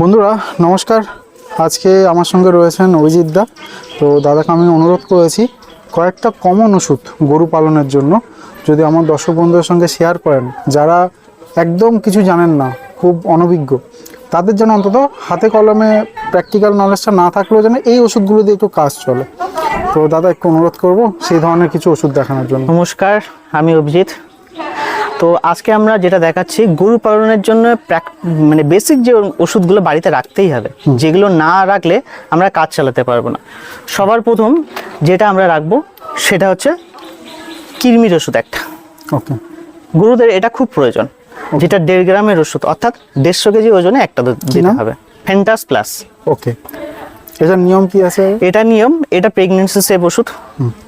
বন্ধুরা, নমস্কার। আজকে আমার সঙ্গে রয়েছেন অভিজিৎ দা। তো দাদাকে আমি অনুরোধ করেছি, কয়েকটা কমন ওষুধ গরু পালনের জন্য যদি আমার দর্শক বন্ধুদের সঙ্গে শেয়ার করেন, যারা একদম কিছু জানেন না, খুব অনভিজ্ঞ, তাদের জন্য অন্তত হাতে কলমে প্র্যাকটিক্যাল নলেজটা না থাকলেও যেন এই ওষুধগুলো দিয়ে একটু কাজ চলে। তো দাদা, একটু অনুরোধ করব সেই ধরনের কিছু ওষুধ দেখানোর জন্য। নমস্কার, আমি অভিজিৎ। তো আজকে আমরা যেটা দেখাচ্ছি গরু পালনের জন্য মানে বেসিক যে ওষুধগুলো বাড়িতে রাখতেই হবে যেগুলো না রাখলে আমরা কাজ চালাতে পারব না। সবার প্রথম যেটা আমরা রাখব সেটা হচ্ছে কিরমির ওষুধ একটা। ওকে। গরুদের এটা খুব প্রয়োজন যেটা দেড় গ্রামের ওষুধ অর্থাৎ দেড়শো কেজি ওজনে একটা দিতে হবে ফেন্টাস প্লাস ওকে। এটার নিয়ম কি আছে? এটা নিয়ম এটা প্রেগনেন্সি সেভ ওষুধ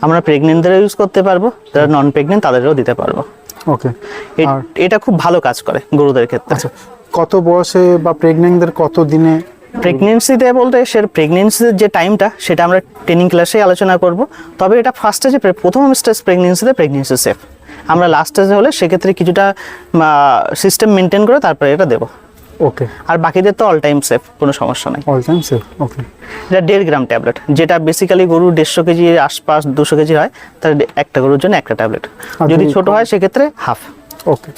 আমরা প্রেগনেন্টদেরও ইউজ করতে পারব যারা নন প্রেগনেন্ট তাদেরও দিতে পারব। ওকে এটা খুব ভালো কাজ করে গরুদের ক্ষেত্রে। আচ্ছা কত বয়সে বা প্রেগনেন্টদের কত দিনে প্রেগনেন্সিতে বলতে সে প্রেগনেন্সির যে টাইমটা সেটা আমরা ট্রেনিং ক্লাসে আলোচনা করব। তবে এটা ফার্স্টে স্টেজে প্রথম স্টেজ প্রেগনেন্সিতে প্রেগনেন্সি সেফ আমরা লাস্ট স্টেজে হলে সেক্ষেত্রে কিছুটা সিস্টেম মেনটেন করে তারপরে এটা দেবো। ওকে আর বাকিদের তো অল টাইম সেফ কোনো সমস্যা নাই। অল টাইম সেফ ওকে এটা দেড় গ্রাম ট্যাবলেট যেটা বেসিক্যালি গরু দেড়শো কেজির আশপাশ দুশো কেজি হয় তার একটা গরুর জন্য একটা ট্যাবলেট যদি যদি ছোট হয় সেক্ষেত্রে হাফ ওকে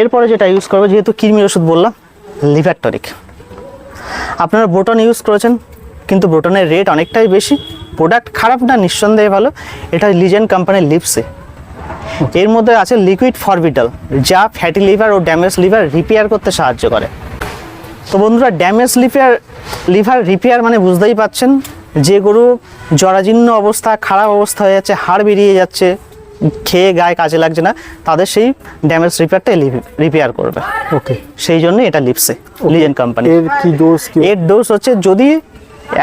এরপরে যেটা ইউজ করব যেহেতু কৃমির ওষুধ বললাম লিভার টনিক আপনারা ব্রোটন ইউজ করেছেন কিন্তু ব্রোটনের রেট অনেকটাই বেশি। প্রোডাক্ট খারাপ না নিঃসন্দেহে ভালো। এটা লিজেন্ড কোম্পানির লিপসে এর মধ্যে আছে লিকুইড ফরবিটাল যা ফ্যাটি লিভার ও ড্যামেজ লিভার রিপেয়ার করতে সাহায্য করে। তো বন্ধুরা ড্যামেজ লিভার লিভার রিপেয়ার মানে বুঝতেই পাচ্ছেন যে গরু জরাজীর্ণ অবস্থা খারাপ অবস্থা হয়ে যাচ্ছে হাড় বেরিয়ে যাচ্ছে খেয়ে গায়ে কাজে লাগছে না তাদের সেই ড্যামেজ রিপেয়ারটা রিপেয়ার করবে। ওকে সেই জন্য এটা লিপসে লিজেন্ড কোম্পানি এর কি ডোজ কি? এর ডোজ হচ্ছে যদি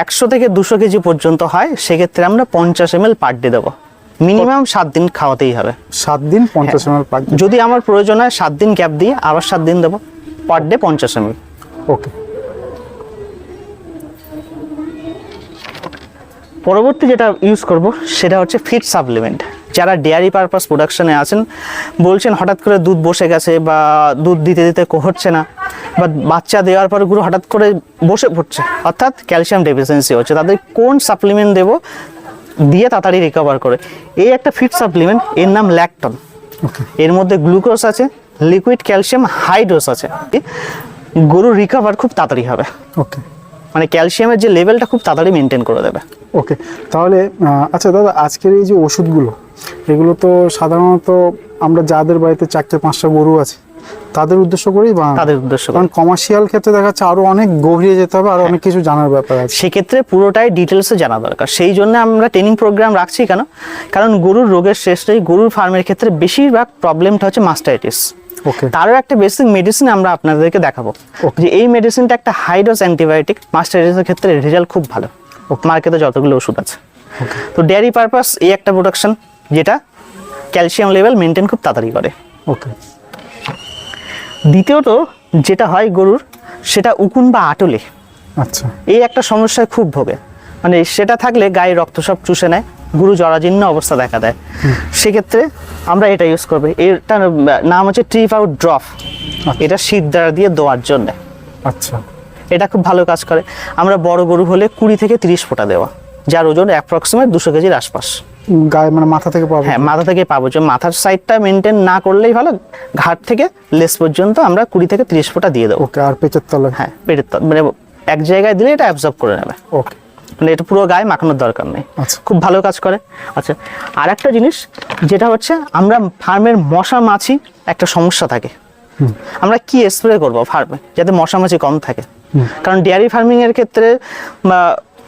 একশো থেকে দুশো কেজি পর্যন্ত হয় সেক্ষেত্রে আমরা পঞ্চাশ এম এল পার ডে দেবো। মিনিমাম সাত দিন খাওয়াতেই হবে। সাত দিন পঞ্চাশ এম এল যদি আমার প্রয়োজন হয় সাত দিন গ্যাপ দিয়ে আবার সাত দিন দেবো। পার ডে পঞ্চাশ এম এল ওকে পরবর্তী যেটা ইউজ করব সেটা হচ্ছে ফিড সাপ্লিমেন্ট যারা ডেয়ারি পারপাস প্রোডাকশনে আছেন বলছেন হঠাৎ করে দুধ বসে গেছে বা দুধ দিতে দিতে হচ্ছে না বা বাচ্চা দেওয়ার পর গুরু হঠাৎ করে বসে পড়ছে। অর্থাৎ ক্যালসিয়াম ডেফিসিয়েন্সি হচ্ছে। তাদের কোন সাপ্লিমেন্ট দেব? দিয়ে তাড়াতাড়ি রিকভার করে। এই একটা ফিড সাপ্লিমেন্ট এর নাম ল্যাকটন ওকে এর মধ্যে গ্লুকোজ আছে লিকুইড ক্যালসিয়াম হাই ডোজ আছে গরুর রিকভার খুব তাড়াতাড়ি হবে। ওকে মানে ক্যালসিয়ামের যে লেভেলটা খুব তাড়াতাড়ি মেনটেন করে দেবে। ওকে তাহলে আচ্ছা দাদা আজকের এই যে ওষুধগুলো এগুলো তো সাধারণত আমরা যাদের বাড়িতে চারটে পাঁচটা গরু আছে তাদের উদ্দেশ্য করেই তাদের উদ্দেশ্য কারণ কমার্শিয়াল ক্ষেত্রে দেখা যাচ্ছে আরও অনেক গভীরে যেতে হবে আর অনেক কিছু জানার ব্যাপার আছে। সেক্ষেত্রে পুরোটাই ডিটেলসে জানা দরকার। সেই জন্য আমরা ট্রেনিং প্রোগ্রাম রাখছি কেন? কারণ গরুর রোগের শেষটাই গরুর ফার্মের ক্ষেত্রে বেশিরভাগ প্রবলেমটা হচ্ছে মাস্টাইটিস ওকে তারও একটা বেসিক মেডিসিন আমরা আপনাদেরকে দেখাবো. যে এই মেডিসিনটা একটা হাই ডোজ অ্যান্টিবায়োটিক মাস্টাইটিসের ক্ষেত্রে রেজাল্ট খুব ভালো। মার্কেটে যতগুলো ওষুধ আছে। তো ডেয়ারি পারপাস এই একটা প্রোডাকশন যেটা ক্যালসিয়াম লেভেল মেনটেন খুব তাড়াতাড়ি করে। ওকে দ্বিতীয়ত যেটা হয় গরুর সেটা উকুন বা আটলে। আচ্ছা। এই একটা সমস্যায় খুব ভোগে। মানে সেটা থাকলে গায়ে রক্ত সব চুষে নেয় গুরু জরাজীর্ণ অবস্থা দেখা দেয়। সেক্ষেত্রে আমরা এটা ইউজ করব। এটার নাম হচ্ছে ট্রিপ আউট ড্রপ এটা শীত দ্বারা দিয়ে দেওয়ার জন্য। আচ্ছা। এটা খুব ভালো কাজ করে। আমরা বড় গরু হলে কুড়ি থেকে তিরিশ ফোঁটা দেওয়া। যার ওজন অ্যাপ্রক্সিমেট দুশো কেজির আশপাশ। গায়ে মানে মাথা থেকে পাবো। হ্যাঁ মাথা থেকে পাবো। যে মাথার সাইডটা মেনটেন না করলেই ভালো ঘাট থেকে লেস পর্যন্ত আমরা কুড়ি থেকে তিরিশ ফোঁটা দিয়ে দেবো। ওকে আর পেটের তলায় হ্যাঁ পেটের তল- মানে এক জায়গায় দিলে এটা অ্যাবজর্ব করে নেবে। ওকে। মানে এটা পুরো গায়ে মাখানোর দরকার নেই। আচ্ছা। খুব ভালো কাজ করে। আচ্ছা আর একটা জিনিস যেটা হচ্ছে আমরা ফার্মের মশা মাছি একটা সমস্যা থাকে। আমরা কি স্প্রে করব ফার্মে যাতে মশা মাছি কম থাকে? কারণ ডেয়ারি ফার্মিং এর ক্ষেত্রে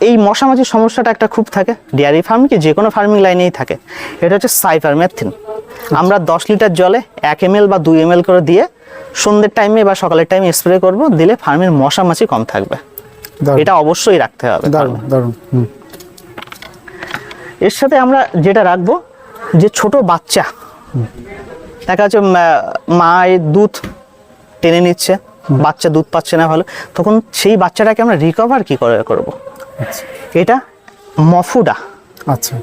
এই মশা মাছির সমস্যাটা একটা খুব থাকে। ডেয়ারি ফার্মিং কি যে কোনো ফার্মিং লাইনেই থাকে। এটা হচ্ছে সাইফারমেথিন আমরা দশ লিটার জলে এক এম বা দুই এম করে দিয়ে সন্ধ্যের টাইমে বা সকালের টাইমে স্প্রে করব দিলে ফার্মের মশা মাছি কম থাকবে। এটা অবশ্যই রাখতে হবে এর সাথে আমরা যেটা রাখব যে ছোট বাচ্চা। দেখা যাচ্ছে মায়ের দুধ টেনে নিচ্ছে বাচ্চা দুধ পাচ্ছে না ভালো তখন সেই বাচ্চাটাকে আমরা রিকভার কি করে করব? এটা মফুডা। আচ্ছা।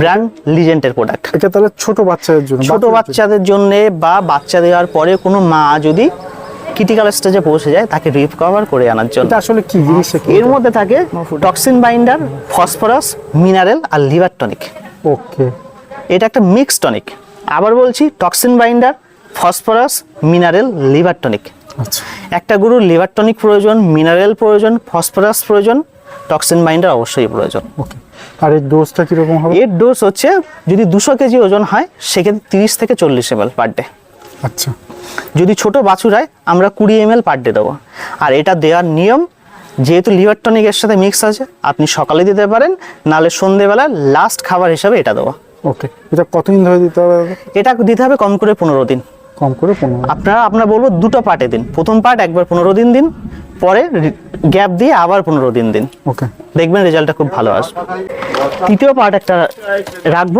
ব্র্যান্ড লিজেন্টের প্রোডাক্ট। এটা তাহলে ছোট বাচ্চাদের জন্য ছোট বাচ্চাদের জন্য বা বাচ্চা দেওয়ার পরে কোনো মা যদি ক্রিটিক্যাল স্টেজে পৌঁছে যায় তাকে রিকভার করে আনার জন্য। এটা আসলে কি জিনিসটা কি? এর মধ্যে থাকে টক্সিন বাইন্ডার ফসফরাস মিনারেল আর লিভার টনিক ওকে। এটা একটা মিক্স টনিক আবার বলছি toxin binder phosphorus mineral liver tonic আচ্ছা। একটা গরুর লিভার টনিক প্রয়োজন মিনারেল প্রয়োজন ফসফরাস প্রয়োজন টক্সিন বাইন্ডার অবশ্যই প্রয়োজন। ওকে আর এর ডোজটা কীরকম হবে? এর ডোজ হচ্ছে যদি দুশো কেজি ওজন হয় সেক্ষেত্রে তিরিশ থেকে চল্লিশ এম এল পার ডে আচ্ছা। যদি ছোট বাছুর হয় আমরা কুড়ি এম এল পার ডে দেবো। আর এটা দেওয়ার নিয়ম যেহেতু লিভার টনিক এর সাথে মিক্স আছে আপনি সকালে দিতে পারেন নাহলে সন্ধেবেলা লাস্ট খাবার হিসাবে এটা দেওয়া ওকে এটা কতদিন ধরে দিতে হবে? এটা দিতে হবে কম করে পনেরো দিন। কম করে পনেরো আপনারা আপনারা বলব দুটো পার্টে দিন। প্রথম পার্ট একবার পনেরো দিন দিন পরে গ্যাপ দিয়ে আবার পনেরো দিন দিন। ওকে। দেখবেন রেজাল্টটা খুব ভালো আসবে। তৃতীয় পার্ট একটা রাখব।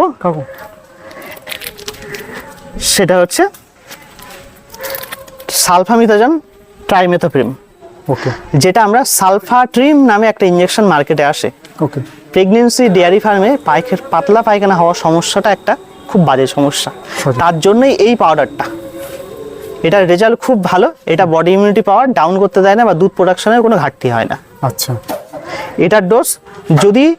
সেটা হচ্ছে সালফামিথাজম ট্রাইমেথোপ্রিম। ওকে। যেটা আমরা সালফাট্রিম নামে একটা ইঞ্জেকশন মার্কেটে আসে। ওকে। প্রেগনেন্সি ডেয়ারি ফার্মে পাইখের পাতলা পায়খানা হওয়ার সমস্যাটা একটা খুব বাজে সমস্যা। তার জন্যই এই পাউডারটা এটার রেজাল্ট খুব ভালো। এটা বডি ইমিউনিটি পাওয়ার ডাউন করতে দেয় না বা দুধ প্রোডাকশনের কোনো ঘাটতি হয় না। আচ্ছা। এটার ডোজ যদি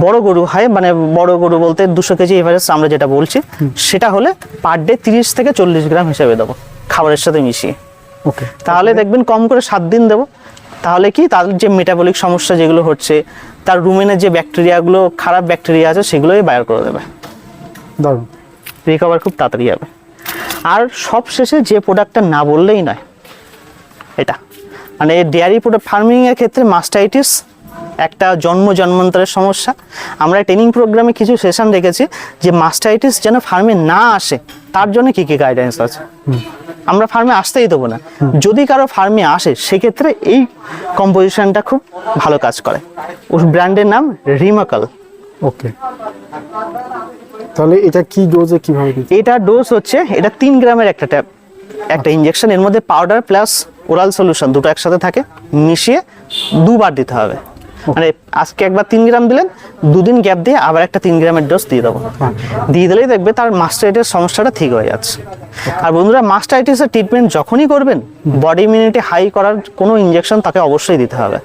বড় গরু হয় মানে বড় গরু বলতে দুশো কেজি এভারেজ আমরা যেটা বলছি সেটা হলে পার ডে তিরিশ থেকে চল্লিশ গ্রাম হিসেবে দেবো খাবারের সাথে মিশিয়ে। ওকে। তাহলে দেখবেন কম করে সাত দিন দেবো। তাহলে কি তার যে মেটাবলিক সমস্যা যেগুলো হচ্ছে তার রুমেনের যে ব্যাকটেরিয়াগুলো খারাপ ব্যাকটেরিয়া আছে সেগুলোই বায়ার করে দেবে। দারুণ। রিকভার খুব তাড়াতাড়ি হবে। আর সব শেষে যে প্রোডাক্টটা না বললেই নয় এটা। মানে ডেয়ারি প্রোডাক্ট ফার্মিংয়ের ক্ষেত্রে মাস্টাইটিস একটা জন্ম জন্মান্তরের সমস্যা। আমরা ট্রেনিং প্রোগ্রামে কিছু সেশন রেখেছি যে মাস্টাইটিস যেন ফার্মে না আসে তার জন্য কী কী গাইডেন্স আছে? আমরা ফার্মে আসতেই দেবো না। যদি কারও ফার্মে আসে সেক্ষেত্রে এই কম্পোজিশনটা খুব ভালো কাজ করে। ওর ব্র্যান্ডের নাম রিমাকাল। ওকে তাহলে এটা কি ডোজে কীভাবে এটা ডোজ হচ্ছে, এটা তিন গ্রামের একটা ট্যাব একটা ইঞ্জেকশন এর মধ্যে পাউডার প্লাস ওরাল সলিউশন দুটো একসাথে থাকে, মিশিয়ে দুবার দিতে হবে। মানে আজকে একবার তিন গ্রাম দিলেন দুদিন গ্যাপ দিয়ে আবার একটা তিন গ্রামের ডোজ দিয়ে দেবো। দিয়ে দিলেই দেখবে তার মাস্টাইটিস সমস্যাটা ঠিক হয়ে যাচ্ছে। আর বন্ধুরা মাস্টাইটিসের ট্রিটমেন্ট যখনই করবেন বডি ইমিউনিটি হাই করার কোনো ইঞ্জেকশন তাকে অবশ্যই দিতে হবে।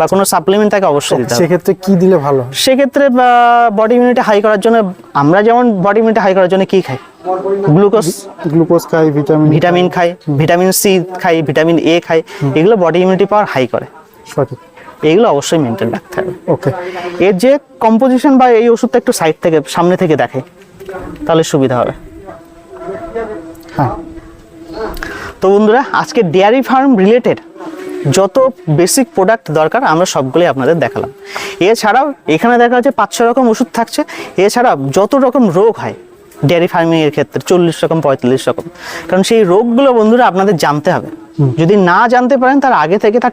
বা কোনো সাপ্লিমেন্ট তাকে অবশ্যই দিতে হবে। সেক্ষেত্রে কি দিলে ভালো সেক্ষেত্রে বডি ইমিউনিটি হাই করার জন্য আমরা যেমন বডি ইমিউনিটি হাই করার জন্য কি খাই? গ্লুকোজ গ্লুকোজ খাই ভিটামিন ভিটামিন খাই। ভিটামিন সি খাই ভিটামিন এ খাই এগুলো বডি ইমিউনিটি পাওয়ার হাই করে। সঠিক। এগুলো অবশ্যই মেনটেন রাখতে হবে। ওকে এর যে কম্পোজিশন বা এই ওষুধটা একটু সাইড থেকে সামনে থেকে দেখে তাহলে সুবিধা হবে। হ্যাঁ। তো বন্ধুরা আজকে ডেয়ারি ফার্ম রিলেটেড যত বেসিক প্রোডাক্ট দরকার আমরা সবগুলোই আপনাদের দেখালাম। এছাড়াও এখানে দেখা যাচ্ছে পাঁচশো রকম ওষুধ থাকছে। এছাড়া যত রকম রোগ হয় ডেয়ারি ফার্মিংয়ের ক্ষেত্রে চল্লিশ রকম পঁয়তাল্লিশ রকম কারণ সেই রোগগুলো বন্ধুরা আপনাদের জানতে হবে। যদি না জানতে পারেন তার আগে থেকে তার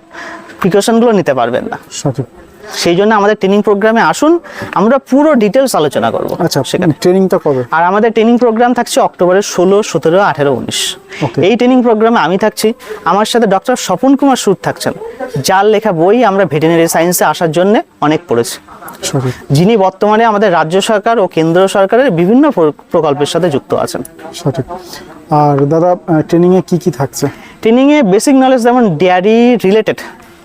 প্রিকশনগুলো নিতে পারবেন না। সঠিক। সেই জন্য আমাদের ট্রেনিং প্রোগ্রামে আসুন আমরা পুরো ডিটেলস আলোচনা করব আচ্ছা সেখানে। ট্রেনিংটা কবে? আর আমাদের ট্রেনিং প্রোগ্রাম থাকছে অক্টোবরের ষোলো সতেরো আঠেরো উনিশ. এই ট্রেনিং প্রোগ্রামে আমি থাকছি। আমার সাথে ডক্টর স্বপন কুমার সুর থাকছেন যার লেখা বই আমরা ভেটেরিনারি সায়েন্সে আসার জন্য অনেক পড়েছি। যিনি বর্তমানে আমাদের রাজ্য সরকার ও কেন্দ্র সরকারের বিভিন্ন প্র- প্রকল্পের সাথে যুক্ত আছেন। সঠিক। আর দাদা ট্রেনিংয়ে কি কি থাকছে? ট্রেনিংয়ে বেসিক নলেজ যেমন ডেয়ারি রিলেটেড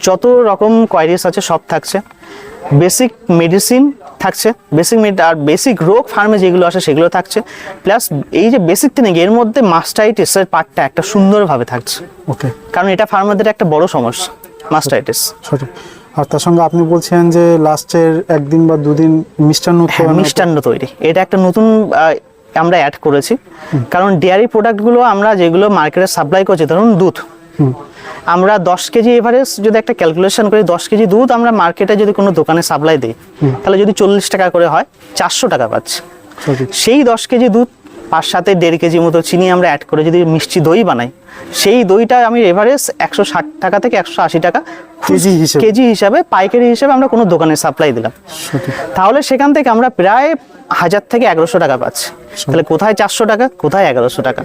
যত রকম কোয়ারিস আছে সব থাকছে। বেসিক মেডিসিন থাকছে বেসিক আর বেসিক রোগ ফার্মে যেগুলো আসে সেগুলো থাকছে। প্লাস এই যে বেসিক ট্রেনিং এর মধ্যে মাস্টাইটিসের পার্টটা একটা সুন্দরভাবে থাকছে। ওকে কারণ এটা ফার্মাদের একটা বড় সমস্যা মাস্টাইটিস সঠিক। আর তার সঙ্গে আপনি বলছেন যে লাস্টের একদিন বা দুদিন মিষ্টান্ন হ্যাঁ, মিষ্টান্ন তৈরি। এটা একটা নতুন আমরা অ্যাড করেছি। কারণ ডেয়ারি প্রোডাক্টগুলো আমরা যেগুলো মার্কেটে সাপ্লাই করছি ধরুন দুধ। আমরা দশ কেজি এভারেজ যদি একটা ক্যালকুলেশন করি দশ কেজি দুধ আমরা মার্কেটে যদি কোনো দোকানে সাপ্লাই দিই তাহলে যদি চল্লিশ টাকা করে হয় চারশো টাকা পাচ্ছি। সেই দশ কেজি দুধ পাঁচ সাথে দেড় কেজি মতো চিনি আমরা অ্যাড করে যদি মিষ্টি দই বানাই সেই দইটা আমি এভারেজ একশো ষাট টাকা থেকে একশো আশি টাকা কেজি হিসেবে? কেজি হিসাবে পাইকারি হিসাবে আমরা কোনো দোকানে সাপ্লাই দিলাম। তাহলে সেখান থেকে আমরা প্রায় হাজার থেকে এগারোশো টাকা পাচ্ছি। তাহলে কোথায় চারশো টাকা কোথায় এগারোশো টাকা?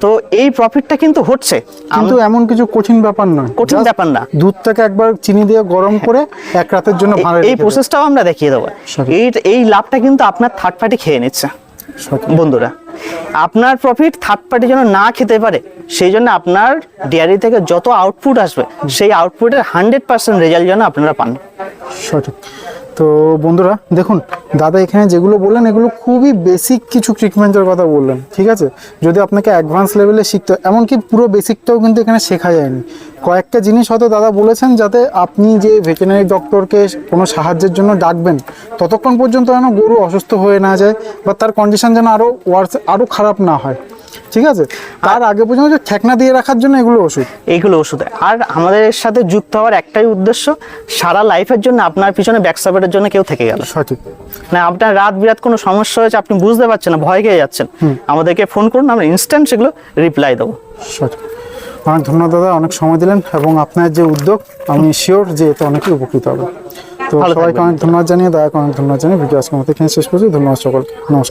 তো এই প্রফিটটা কিন্তু হচ্ছে। কিন্তু এমন কিছু কঠিন ব্যাপার নয়। কঠিন ব্যাপার না। দুধটাকে একবার চিনি দিয়ে গরম করে এক রাতের জন্য এই- প্রসেসটাও আমরা দেখিয়ে দেবো। এই লাভটা কিন্তু আপনার থার্ড পার্টি খেয়ে নিচ্ছে। বন্ধুরা আপনার প্রফিট থার্ড পার্টি যেন না খেতে পারে, সেই জন্য আপনার ডেয়ারি থেকে যত আউটপুট আসবে, সেই আউটপুটের হান্ড্রেড পার্সেন্ট রেজাল্ট যেন আপনারা পান। সঠিক। তো বন্ধুরা, দেখুন, দাদা এখানে যেগুলো বললেন, এগুলো খুবই বেসিক কিছু ট্রিটমেন্টের কথা বললেন, ঠিক আছে? যদি আপনাকে অ্যাডভান্স লেভেলে শিখতে এমনকি পুরো বেসিকটাও কিন্তু এখানে শেখা যায়নি। কয়েকটা জিনিস হয়তো দাদা বলেছেন যাতে আপনি যে ভেটেরিনারি ডক্টরকে কোনো সাহায্যের জন্য ডাকবেন ততক্ষণ পর্যন্ত যেন গরু অসুস্থ হয়ে না যায় বা তার কন্ডিশন যেন আরও ওয়ার্স আরও খারাপ না হয়। ঠিক আছে? তার আগে পর্যন্ত ঠেকনা দিয়ে রাখার জন্য এগুলো ওষুধ। এইগুলো ওষুধ। আর আমাদের সাথে যুক্ত হওয়ার একটাই উদ্দেশ্য সারা লাইফের জন্য আপনার পিছনে ব্যাক সাপোর্টের জন্য কেউ থেকে গেল। সঠিক। না আপনার রাত বিরাত কোনো সমস্যা হয়েছে আপনি বুঝতে পারছেন না ভয় খেয়ে যাচ্ছেন। আমাদেরকে ফোন করুন আমরা ইনস্ট্যান্ট সেগুলো রিপ্লাই দেবো। সঠিক। অনেক ধন্যবাদ দাদা অনেক সময় দিলেন এবং আপনার যে উদ্যোগ আমি শিওর যে এতে অনেকেই উপকৃত হবে। তো সবাইকে অনেক ধন্যবাদ জানিয়ে দাদাকে অনেক ধন্যবাদ জানিয়ে ভিডিও আজকের মতো এখানে শেষ করছি। ধন্যবাদ সকলকে। নমস্কার।